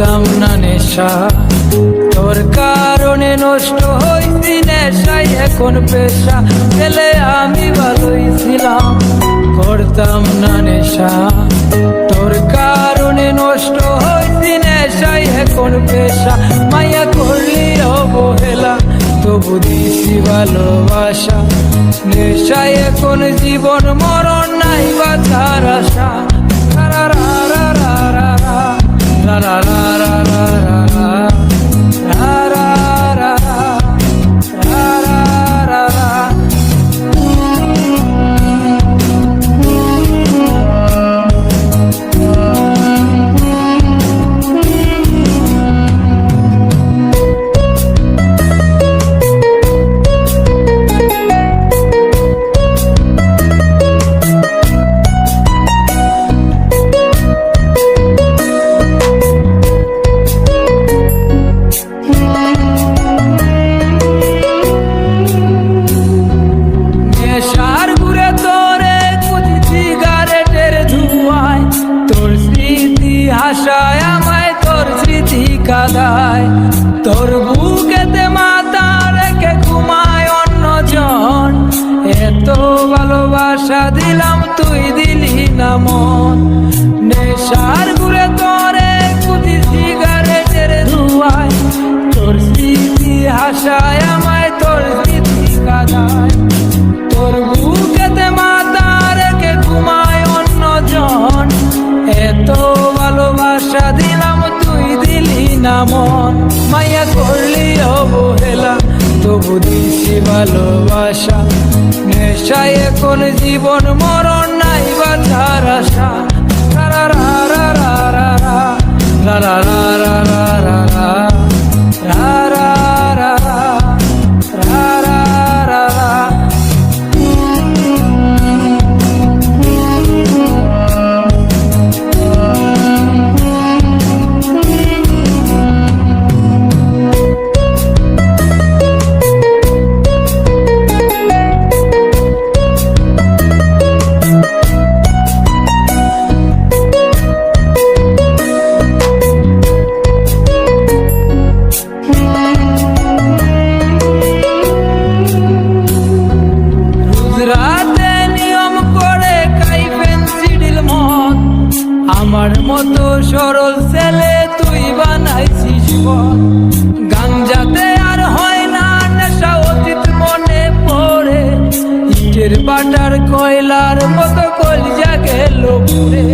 নেশা। তোর কারণে নষ্ট হইছি নেশাই এখন পেশা। ছেলে আমি ভালোই ছিলাম, করতাম না নেশা। তোর কারণে নষ্ট হইছি নেশাই এখন পেশা। মায়া করলি অবহেলা তবু দিছি ভালোবাসা। নেশায় এখন জীবন মরণ নাই বাঁচার আশা। দিলাম, তুই দিলি না মন। নেশার ঘুরে তোরে কুচি সিগারেটের ধুয়ায়। তোর স্মৃতি হাসায় আমায়, তোর স্মৃতি কাদায়। তোর বুকেতে মাথা রেখে ঘুমায় অন্য অন্যজন এত ভালোবাসা দিলাম, তুই দিলি না মন। মায়া করলি অবহেলা, তবু দিছি ভালোবাসা। নেশায় এখন জীবন, মরণ নাই বাধার আশা। রা রা রা রা রা রা রা রা। আমার মতো সরল ছেলে তুই বানাইছিস গাঞ্জাতে আর হয় না, নেশা অতীত মনে পড়ে। ইটের বাটার কয়লার মতো কলজা গেল পুরে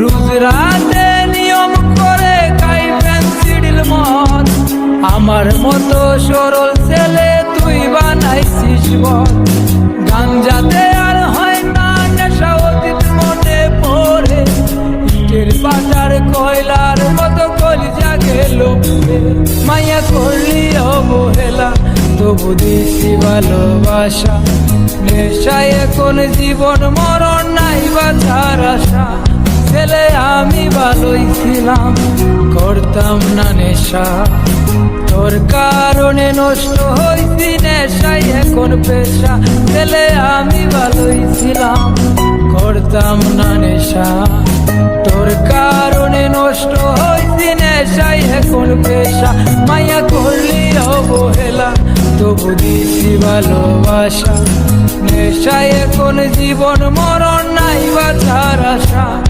রোজ রাতে নিয়ম করে খাই পেন্সিডিল মন আমার মতো সরল ছেলে তুই বানাইছিস গাঞ্জাতে মায়া করলি অবহেলা, তবু দিছি ভালোবাসা। নেশায় এখন জীবন, মরণ নাই বাঁচার আশা। ছেলে আমি ভালোই ছিলাম, করতাম না নেশা। তোর কারণে নষ্ট হইছি নেশাই এখন পেশা। ছেলে আমি ভালোই ছিলাম, করতাম না নেশা। পেশা মায়া করলি অবহেলা তবু দিছি ভালোবাসা। নেশায় এখন জীবন মরণ নাই বাঁচার আশা।